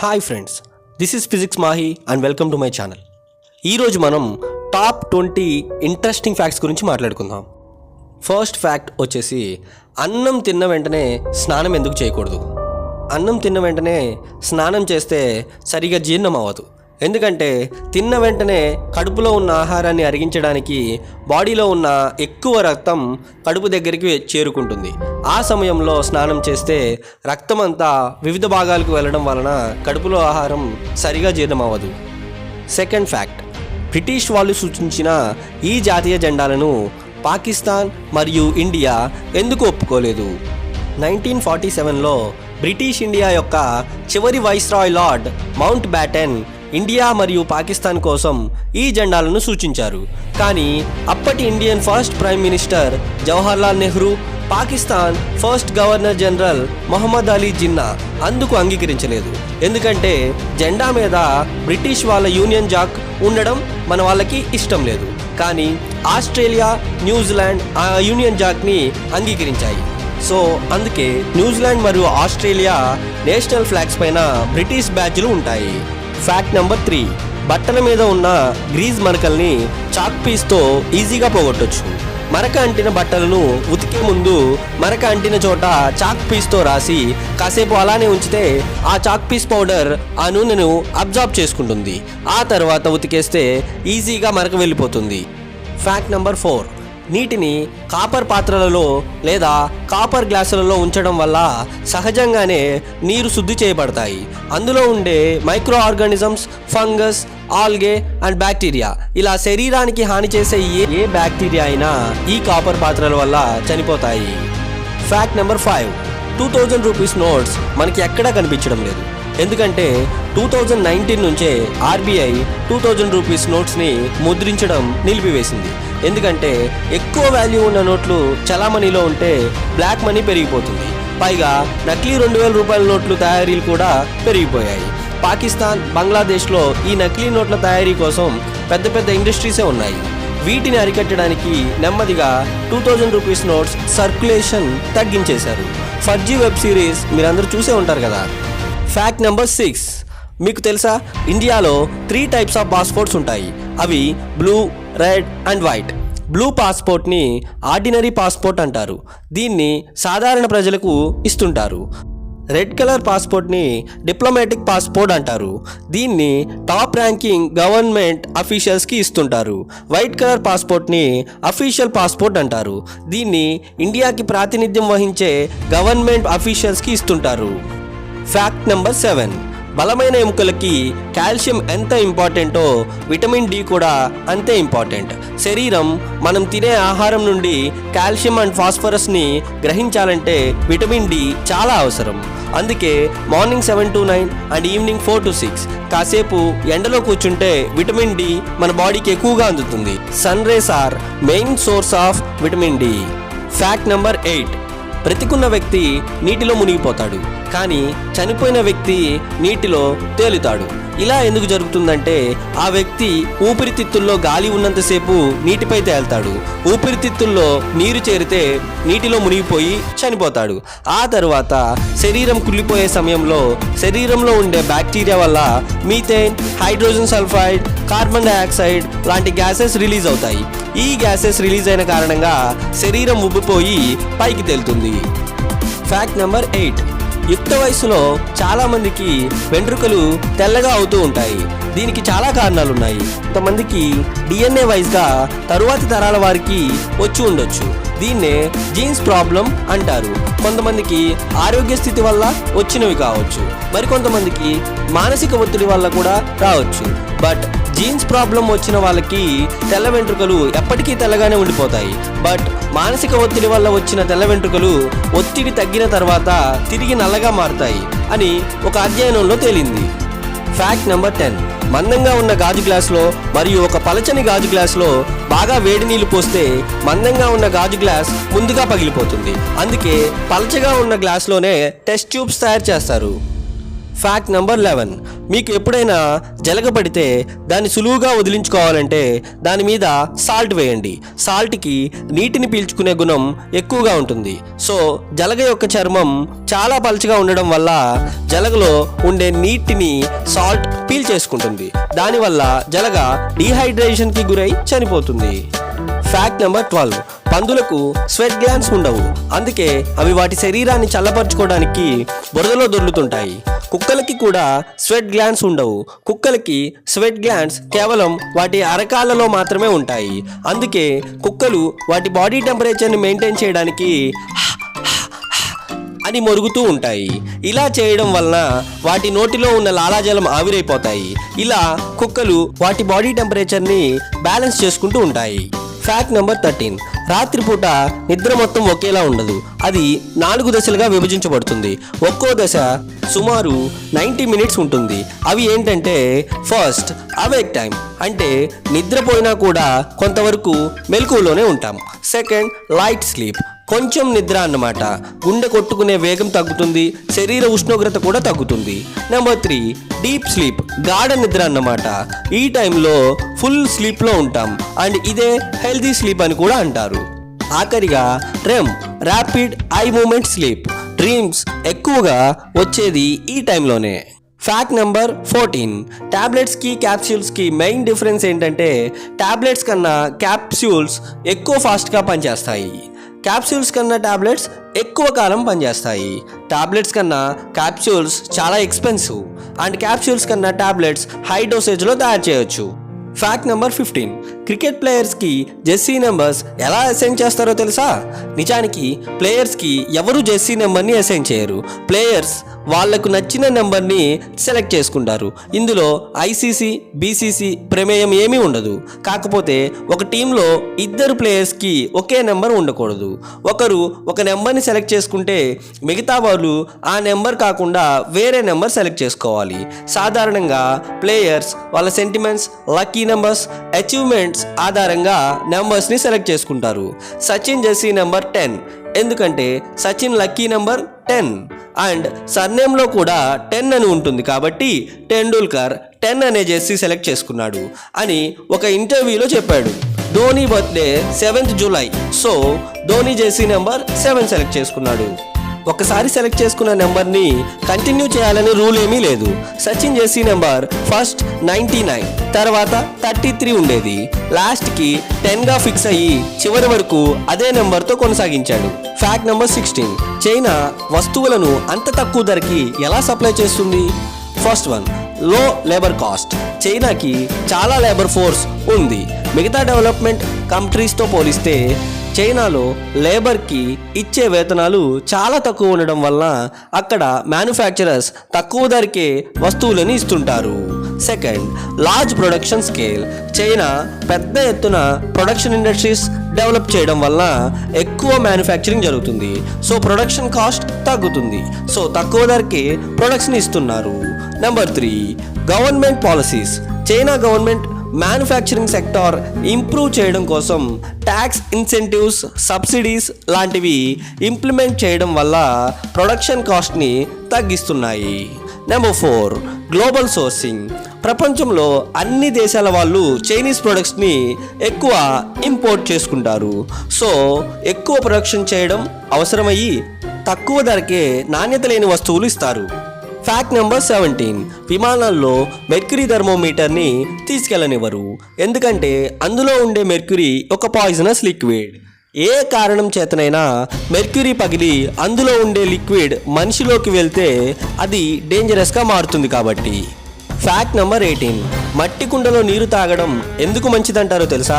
Hi friends this is physics Mahi and welcome to my channel ఈరోజు మనం top twenty interesting facts గురించి మాట్లాడుకుందాం. First fact వచ్చేసి అన్నం తిన్న వెంటనే స్నానం ఎందుకు చేయకూడదు? అన్నం తిన్న వెంటనే స్నానం చేస్తే సరిగా జీర్ణం అవ్వదు. ఎందుకంటే తిన్న వెంటనే కడుపులో ఉన్న ఆహారాన్ని అరిగించడానికి బాడీలో ఉన్న ఎక్కువ రక్తం కడుపు దగ్గరికి చేరుకుంటుంది. ఆ సమయంలో స్నానం చేస్తే రక్తం అంతా వివిధ భాగాలకు వెళ్ళడం వలన కడుపులో ఆహారం సరిగా జీర్ణమవ్వదు. Second fact. బ్రిటిష్ వాళ్ళు సూచించిన ఈ జాతీయ జెండాలను పాకిస్తాన్ మరియు ఇండియా ఎందుకు ఒప్పుకోలేదు? నైన్టీన్ ఫార్టీ సెవెన్లో బ్రిటిష్ ఇండియా యొక్క చివరి viceroy lord Mountbatten India మరియు పాకిస్తాన్ కోసం ఈ జెండాలను సూచించారు. కానీ అప్పటి Indian first prime minister Jawaharlal Nehru Pakistan first governor general Mohammad Ali Jinnah అందుకు అంగీకరించలేదు. ఎందుకంటే జెండా మీద బ్రిటిష్ వాళ్ళ యూనియన్ జాక్ ఉండడం మన వాళ్ళకి ఇష్టం లేదు. కానీ ఆస్ట్రేలియా న్యూజిలాండ్ ఆ యూనియన్ జాక్ని అంగీకరించాయి. సో అందుకే న్యూజిలాండ్ మరియు ఆస్ట్రేలియా నేషనల్ ఫ్లాగ్స్ పైన బ్రిటిష్ బ్యాచ్లు ఉంటాయి. ఫ్యాక్ట్ నెంబర్ త్రీ బట్టల మీద ఉన్న గ్రీజ్ మరకల్ని చాక్ పీస్తో ఈజీగా పోగొట్టొచ్చు. మరక అంటిన బట్టలను ఉతికే ముందు మరక అంటిన చోట చాక్ పీస్తో రాసి కాసేపు అలానే ఉంచితే ఆ చాక్ పీస్ పౌడర్ ఆ నూనెను అబ్జార్బ్ చేసుకుంటుంది. ఆ తర్వాత ఉతికేస్తే ఈజీగా మరక వెళ్ళిపోతుంది. ఫ్యాక్ట్ నెంబర్ ఫోర్ నీటిని కాపర్ పాత్రలలో లేదా కాపర్ గ్లాసులలో ఉంచడం వల్ల సహజంగానే నీరు శుద్ధి చేయబడతాయి. అందులో ఉండే micro organisms fungus algae and bacteria ఇలా శరీరానికి హాని చేసే ఏ ఏ బ్యాక్టీరియా అయినా ఈ కాపర్ పాత్రల వల్ల చనిపోతాయి. Fact number five two thousand rupees notes మనకి ఎక్కడా కనిపించడం లేదు. ఎందుకంటే టూ థౌజండ్ నైన్టీన్ నుంచే ఆర్బీఐ టూ థౌజండ్ రూపీస్ నోట్స్ని ముద్రించడం నిలిపివేసింది. ఎందుకంటే ఎక్కువ వాల్యూ ఉన్న నోట్లు చలామణిలో ఉంటే బ్లాక్ మనీ పెరిగిపోతుంది. పైగా నకిలీ రెండు వేల రూపాయల నోట్లు తయారీలు కూడా పెరిగిపోయాయి. పాకిస్తాన్ బంగ్లాదేశ్లో ఈ నకిలీ నోట్ల తయారీ కోసం పెద్ద పెద్ద ఇండస్ట్రీసే ఉన్నాయి. వీటిని అరికట్టడానికి నెమ్మదిగా two thousand rupees notes circulation తగ్గించేశారు. Farzi web series మీరందరూ చూసే ఉంటారు కదా. ఫ్యాక్ట్ నెంబర్ సిక్స్ మీకు తెలుసా? ఇండియాలో త్రీ టైప్స్ ఆఫ్ పాస్పోర్ట్స్ ఉంటాయి. అవి blue red and white. Blue పాస్పోర్ట్ని ordinary passport అంటారు. దీన్ని సాధారణ ప్రజలకు ఇస్తుంటారు. రెడ్ కలర్ పాస్పోర్ట్ని డిప్లొమాటిక్ పాస్పోర్ట్ అంటారు. దీన్ని టాప్ ర్యాంకింగ్ గవర్నమెంట్ అఫీషియల్స్కి ఇస్తుంటారు. వైట్ కలర్ పాస్పోర్ట్ని అఫీషియల్ పాస్పోర్ట్ అంటారు. దీన్ని ఇండియాకి ప్రాతినిధ్యం వహించే గవర్నమెంట్ అఫీషియల్స్కి ఇస్తుంటారు. Fact number seven. బలమైన ఎముకలకి కాల్షియం ఎంత ఇంపార్టెంటో విటమిన్ డి కూడా అంతే ఇంపార్టెంట్. శరీరం మనం తినే ఆహారం నుండి కాల్షియం అండ్ ఫాస్ఫరస్ని గ్రహించాలంటే విటమిన్ డి చాలా అవసరం. అందుకే morning seven to nine and evening four to six కాసేపు ఎండలో కూర్చుంటే విటమిన్ డి మన బాడీకి ఎక్కువగా అందుతుంది. Sun rays are main source of vitamin D. Fact number eight. బ్రతికున్న వ్యక్తి నీటిలో మునిగిపోతాడు. కానీ చనిపోయిన వ్యక్తి నీటిలో తేలుతాడు. ఇలా ఎందుకు జరుగుతుందంటే ఆ వ్యక్తి ఊపిరితిత్తుల్లో గాలి ఉన్నంతసేపు నీటిపై తేల్తాడు. ఊపిరితిత్తుల్లో నీరు చేరితే నీటిలో మునిగిపోయి చనిపోతాడు. ఆ తరువాత శరీరం కుళ్ళిపోయే సమయంలో శరీరంలో ఉండే బ్యాక్టీరియా వల్ల methane hydrogen sulphide carbon dioxide లాంటి గ్యాసెస్ రిలీజ్ అవుతాయి. ఈ గ్యాసెస్ రిలీజ్ అయిన కారణంగా శరీరం ఉబ్బిపోయి పైకి తేలుతుంది. Fact number eight. యుక్త వయసులో చాలా మందికి వెంట్రుకలు తెల్లగా అవుతూ ఉంటాయి. దీనికి చాలా కారణాలు ఉన్నాయి కొంతమందికి డిఎన్ఏ వైజ్గా తరువాతి తరాల వారికి వచ్చి ఉండొచ్చు. దీన్నే జీన్స్ ప్రాబ్లం అంటారు. కొంతమందికి ఆరోగ్య స్థితి వల్ల వచ్చినవి కావచ్చు. మరికొంతమందికి మానసిక ఒత్తిడి వల్ల కూడా రావచ్చు. బట్ జీన్స్ ప్రాబ్లం వచ్చిన వాళ్ళకి తెల్ల వెంట్రుకలు ఎప్పటికీ తెల్లగానే ఉండిపోతాయి. బట్ మానసిక ఒత్తిడి వల్ల వచ్చిన తెల్ల వెంట్రుకలు ఒత్తిడి తగ్గిన తర్వాత తిరిగి నల్లగా మారుతాయి అని ఒక అధ్యయనంలో తేలింది. Fact number ten. మందంగా ఉన్న గాజు గ్లాసులో మరియు ఒక పలచని గాజు గ్లాసులో బాగా వేడి నీళ్ళు పోస్తే మందంగా ఉన్న గాజు గ్లాస్ ముందుగా పగిలిపోతుంది. అందుకే పలచగా ఉన్న గ్లాస్లోనే టెస్ట్ ట్యూబ్స్ తయారు చేస్తారు. ఫ్యాక్ట్ నెంబర్ లెవెన్ మీకు ఎప్పుడైనా జలగబడితే దాన్ని సులువుగా వదిలించుకోవాలంటే దాని మీద సాల్ట్ వేయండి. సాల్ట్కి నీటిని పీల్చుకునే గుణం ఎక్కువగా ఉంటుంది. సో జలగ యొక్క చర్మం చాలా పలుచగా ఉండడం వల్ల జలగలో ఉండే నీటిని సాల్ట్ పీల్చేసుకుంటుంది. దానివల్ల జలగ డీహైడ్రేషన్కి గురై చనిపోతుంది. ఫ్యాక్ట్ నెంబర్ ట్వెల్వ్ పందులకు స్వెట్ గ్లాన్స్ ఉండవు. అందుకే అవి వాటి శరీరాన్ని చల్లపరచుకోవడానికి బురదలో దొర్లుతుంటాయి. కుక్కలకి కూడా స్వెట్ గ్లాన్స్ ఉండవు. కుక్కలకి స్వెట్ గ్లాన్స్ కేవలం వాటి అరకాలలో మాత్రమే ఉంటాయి. అందుకే కుక్కలు వాటి బాడీ టెంపరేచర్ని మెయింటైన్ చేయడానికి అని మొరుగుతూ ఉంటాయి. ఇలా చేయడం వలన వాటి నోటిలో ఉన్న లాలాజలం ఆవిరైపోతాయి. ఇలా కుక్కలు వాటి బాడీ టెంపరేచర్ని బ్యాలెన్స్ చేసుకుంటూ ఉంటాయి. Fact number thirteen. రాత్రిపూట నిద్ర మొత్తం ఒకేలా ఉండదు. అది నాలుగు దశలుగా విభజించబడుతుంది. ఒక్కో దశ సుమారు నైంటీ మినిట్స్ ఉంటుంది. అవి ఏంటంటే ఫస్ట్ అవేక్ టైం అంటే నిద్రపోయినా కూడా కొంతవరకు మెలకువలోనే ఉంటాం. Second light sleep. కొంచెం నిద్ర అన్నమాట. గుండె కొట్టుకునే వేగం తగ్గుతుంది శరీర ఉష్ణోగ్రత కూడా తగ్గుతుంది. నెంబర్ త్రీ డీప్ స్లీప్ గాఢ నిద్ర అన్నమాట. ఈ టైంలో ఫుల్ స్లీప్లో ఉంటాం. అండ్ ఇదే హెల్తీ స్లీప్ అని కూడా అంటారు. ఆఖరిగా REM rapid eye movement sleep dreams ఎక్కువగా వచ్చేది ఈ టైంలోనే. ఫ్యాక్ట్ నెంబర్ ఫోర్టీన్ ట్యాబ్లెట్స్కి క్యాప్స్యూల్స్కి మెయిన్ డిఫరెన్స్ ఏంటంటే ట్యాబ్లెట్స్ కన్నా క్యాప్స్యూల్స్ ఎక్కువ ఫాస్ట్గా పనిచేస్తాయి. క్యాప్సూల్స్ కన్నా టాబ్లెట్స్ ఎక్కువ కాలం పనిచేస్తాయి. టాబ్లెట్స్ కన్నా క్యాప్సూల్స్ చాలా ఎక్స్పెన్సివ్. అండ్ క్యాప్సూల్స్ కన్నా టాబ్లెట్స్ హై డోసేజ్లో తయారు చేయొచ్చు. Fact number fifteen. క్రికెట్ ప్లేయర్స్కి జెర్సీ నెంబర్స్ ఎలా అసైన్ చేస్తారో తెలుసా? నిజానికి ప్లేయర్స్కి ఎవరు జెర్సీ నెంబర్ని అసైన్ చేయరు. ప్లేయర్స్ వాళ్ళకు నచ్చిన నెంబర్ని సెలెక్ట్ చేసుకుంటారు. ఇందులో ఐసీసీ బీసీసీ ప్రమేయం ఏమీ ఉండదు. కాకపోతే ఒక టీంలో ఇద్దరు ప్లేయర్స్కి ఒకే నెంబర్ ఉండకూడదు. ఒకరు ఒక నెంబర్ని సెలెక్ట్ చేసుకుంటే మిగతా వాళ్ళు ఆ నెంబర్ కాకుండా వేరే నెంబర్ సెలెక్ట్ చేసుకోవాలి. సాధారణంగా ప్లేయర్స్ వాళ్ళ సెంటిమెంట్స్ లక్కీ నెంబర్స్ అచీవ్మెంట్స్ ఆధారంగా నెంబర్స్ని సెలెక్ట్ చేసుకుంటారు. సచిన్ జెర్సీ నెంబర్ టెన్ ఎందుకంటే Sachin lucky number ten and సర్నేమ్లో కూడా టెన్ అని ఉంటుంది కాబట్టి టెండూల్కర్ టెన్ అనే జెర్సీ సెలెక్ట్ చేసుకున్నాడు అని ఒక ఇంటర్వ్యూలో చెప్పాడు. Dhoni birthday seventh July so Dhoni jersey number seven select చేసుకున్నాడు. ఒకసారి సెలెక్ట్ చేసుకున్న నెంబర్ని కంటిన్యూ చేయాలని రూల్ ఏమీ లేదు. Sachin jersey number first ninety nine తర్వాత థర్టీ త్రీ ఉండేది. లాస్ట్కి టెన్గా ఫిక్స్ అయ్యి చివరి వరకు అదే నెంబర్తో కొనసాగించాడు. ఫ్యాక్ట్ నెంబర్ సిక్స్టీన్ చైనా వస్తువులను అంత తక్కువ ధరకి ఎలా సప్లై చేస్తుంది? ఫస్ట్ వన్లో లేబర్ కాస్ట్ చైనాకి చాలా లేబర్ ఫోర్స్ ఉంది. మిగతా డెవలప్మెంట్ కంట్రీస్తో పోలిస్తే చైనాలో లేబర్కి ఇచ్చే వేతనాలు చాలా తక్కువ ఉండడం వల్ల అక్కడ మ్యానుఫ్యాక్చరర్స్ తక్కువ ధరకే వస్తువులని ఇస్తుంటారు. Second large production scale. China పెద్ద ఎత్తున ప్రొడక్షన్ ఇండస్ట్రీస్ డెవలప్ చేయడం వల్ల ఎక్కువ మ్యానుఫ్యాక్చరింగ్ జరుగుతుంది. సో ప్రొడక్షన్ కాస్ట్ తగ్గుతుంది. సో తక్కువ ధరకే ప్రొడక్షన్ ఇస్తున్నారు. Number three government policies. China government manufacturing sector improve చేయడం కోసం ట్యాక్స్ ఇన్సెంటివ్స్ సబ్సిడీస్ లాంటివి ఇంప్లిమెంట్ చేయడం వల్ల ప్రొడక్షన్ కాస్ట్ని తగ్గిస్తున్నాయి. నెంబర్ ఫోర్ గ్లోబల్ సోర్సింగ్ ప్రపంచంలో అన్ని దేశాల వాళ్ళు చైనీస్ ప్రొడక్ట్స్ని ఎక్కువ ఇంపోర్ట్ చేసుకుంటారు. సో ఎక్కువ ప్రొడక్షన్ చేయడం అవసరమయ్యి తక్కువ ధరకే నాణ్యత లేని వస్తువులు ఇస్తారు. Fact number seventeen. విమానాల్లో మెర్క్యూరీ థర్మోమీటర్ని తీసుకెళ్ళనివ్వరు ఎందుకంటే అందులో ఉండే మెర్క్యూరీ ఒక పాయిజనస్ లిక్విడ్. ఏ కారణం చేతనైనా మెర్క్యూరీ పగిలి అందులో ఉండే లిక్విడ్ మనిషిలోకి వెళ్తే అది డేంజరస్గా మారుతుంది కాబట్టి. Fact number eighteen. మట్టి కుండలో నీరు తాగడం ఎందుకు మంచిదంటారో తెలుసా?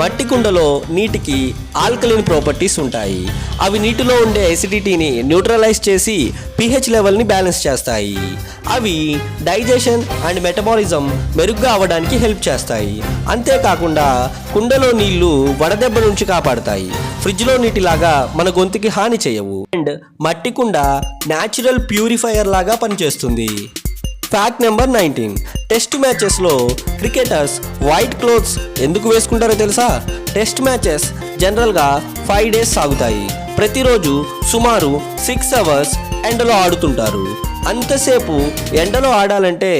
మట్టి కుండలో నీటికి ఆల్కలిన్ ప్రాపర్టీస్ ఉంటాయి. అవి నీటిలో ఉండే ఎసిడిటీని న్యూట్రలైజ్ చేసి పిహెచ్ లెవెల్ని బ్యాలెన్స్ చేస్తాయి. అవి డైజెషన్ అండ్ మెటబాలిజం మెరుగ్గా అవ్వడానికి హెల్ప్ చేస్తాయి. అంతేకాకుండా కుండలో నీళ్ళు వడదెబ్బ నుంచి కాపాడతాయి. ఫ్రిడ్జ్లో నీటిలాగా మన గొంతుకి హాని చేయవు. అండ్ మట్టి కుండ న్యాచురల్ ప్యూరిఫైయర్ లాగా పనిచేస్తుంది. Fact number nineteen. టెస్ట్ మ్యాచెస్లో క్రికెటర్స్ వైట్ క్లోత్స్ ఎందుకు వేసుకుంటారో తెలుసా? టెస్ట్ మ్యాచెస్ జనరల్గా ఫైవ్ డేస్ సాగుతాయి. ప్రతిరోజు సుమారు సిక్స్ అవర్స్ ఎండలో ఆడుతుంటారు. అంతసేపు ఎండలో ఆడాలంటే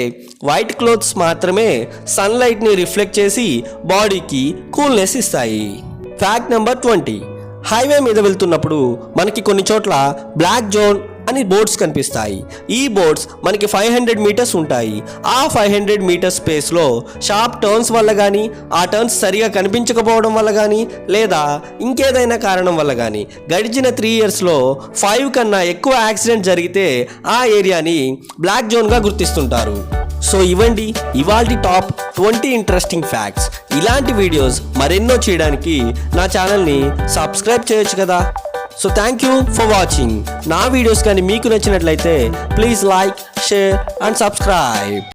వైట్ క్లోత్స్ మాత్రమే సన్లైట్ని రిఫ్లెక్ట్ చేసి బాడీకి కూల్నెస్ ఇస్తాయి. Fact number twenty. హైవే మీద వెళ్తున్నప్పుడు మనకి కొన్ని చోట్ల బ్లాక్ జోన్ అని బోర్డ్స్ కనిపిస్తాయి. ఈ బోర్డ్స్ మనకి ఫైవ్ హండ్రెడ్ మీటర్స్ ఉంటాయి. ఆ ఫైవ్ హండ్రెడ్ మీటర్స్ స్పేస్లో షార్ప్ టర్న్స్ వల్ల కానీ ఆ టర్న్స్ సరిగా కనిపించకపోవడం వల్ల కానీ లేదా ఇంకేదైనా కారణం వల్ల కానీ గడిచిన త్రీ ఇయర్స్లో ఫైవ్ కన్నా ఎక్కువ యాక్సిడెంట్ జరిగితే ఆ ఏరియాని బ్లాక్ జోన్గా గుర్తిస్తుంటారు. సో ఇవ్వండి ఇవాల్టి టాప్ ట్వంటీ ఇంట్రెస్టింగ్ ఫ్యాక్ట్స్. ఇలాంటి వీడియోస్ మరెన్నో చేయడానికి నా ఛానల్ని సబ్స్క్రైబ్ చేయొచ్చు కదా. So thank you for watching నా వీడియోస్ కానీ మీకు నచ్చినట్లయితే please like share and subscribe